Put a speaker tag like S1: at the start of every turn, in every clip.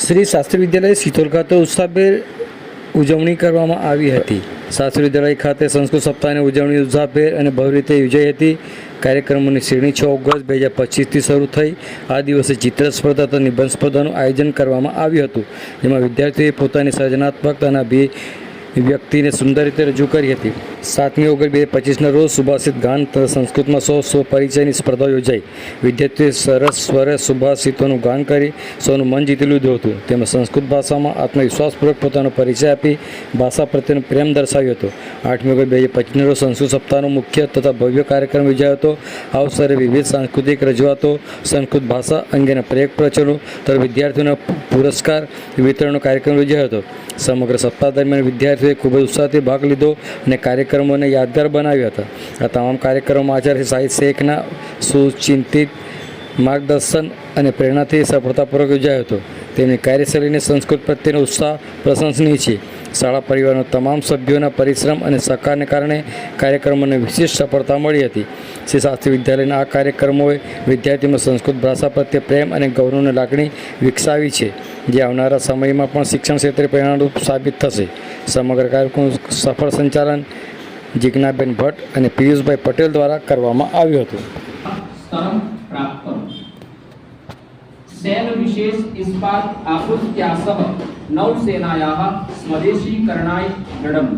S1: શ્રી શાસ્ત્રી વિદ્યાલય શીતોલ ખાતે ઉત્સાહભેર ઉજવણી કરવામાં આવી હતી. શાસ્ત્રી વિદ્યાલય ખાતે સંસ્કૃત સપ્તાહની ઉજવણી ઉત્સાહભેર અને ભવ્ય રીતે યોજાઈ હતી. કાર્યક્રમોની શ્રેણી છ ઓગસ્ટ બે હજાર પચીસથી શરૂ થઈ. આ દિવસે ચિત્ર સ્પર્ધા તથા નિબંધ સ્પર્ધાનું આયોજન કરવામાં આવ્યું હતું. જેમાં વિદ્યાર્થીઓએ પોતાની સર્જનાત્મકતાના બે વ્યક્તિને સુંદર રીતે રજૂ કરી હતી. સાતમી ઓગસ્ટ બે પચીસના રોજ સુભાષિત ગાન સંસ્કૃતમાં સો સો પરિચયની સ્પર્ધા યોજાઈ. વિદ્યાર્થીઓએ સરસ સ્વરે સુભાષિતોનું ગાન કરી સૌનું મન જીતી લીધું હતું. તેમજ સંસ્કૃત ભાષામાં આત્મવિશ્વાસપૂર્વક પોતાનો પરિચય આપી ભાષા પ્રત્યેનો પ્રેમ દર્શાવ્યો હતો. આઠમી ઓગસ્ટ બે હજાર પચીસના રોજ સંસ્કૃત સપ્તાહનો મુખ્ય તથા ભવ્ય કાર્યક્રમ યોજાયો હતો. આ અવસરે વિવિધ સાંસ્કૃતિક રજૂઆતો, સંસ્કૃત ભાષા અંગેના પ્રયોગ પ્રચલનો તથા વિદ્યાર્થીઓના પુરસ્કાર વિતરણનો કાર્યક્રમ યોજાયો હતો. સમગ્ર સપ્તાહ દરમિયાન વિદ્યાર્થીઓએ ખૂબ જ ઉત્સાહથી ભાગ લીધો અને કાર્યક્રમોને યાદગાર બનાવ્યા હતા. આ તમામ કાર્યક્રમો આચાર્ય સાહિત્ય શેખના સુચિંતિત માર્ગદર્શન અને પ્રેરણાથી સફળતાપૂર્વક યોજાયો હતો. તેમની કાર્યશૈલીને સંસ્કૃત પ્રત્યેનો ઉત્સાહ, પ્રશંસનીય છે. શાળા પરિવારના તમામ સભ્યોના પરિશ્રમ અને સહકારને કારણે કાર્યક્રમોને વિશેષ સફળતા મળી હતી. શ્રી શાસ્ત્રી વિદ્યાલયના આ કાર્યક્રમોએ વિદ્યાર્થીઓમાં સંસ્કૃત ભાષા પ્રત્યે પ્રેમ અને ગૌરવની લાગણી વિકસાવી છે, જે આવનારા સમયમાં પણ શિક્ષણ ક્ષેત્રે પરિણામરૂપ સાબિત થશે. સમગ્ર કાર્યક્રમ સફળ સંચાલન જિજ્ઞાબેન ભટ્ટ અને પિયુષભાઈ પટેલ દ્વારા કરવામાં આવ્યું હતું.
S2: सेन विशेष इस्पात आपूर्त्यासह नौसेनायाः स्वदेशीकरणाय दृढम्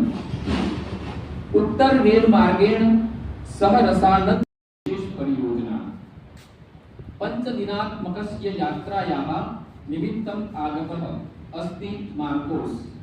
S2: उत्तर रेल मार्गेण सह रसानद विशेष परियोजना पञ्चदिनात्मकस्य यात्रायाः निमित्तम् आगतः अस्ति मार्कोस्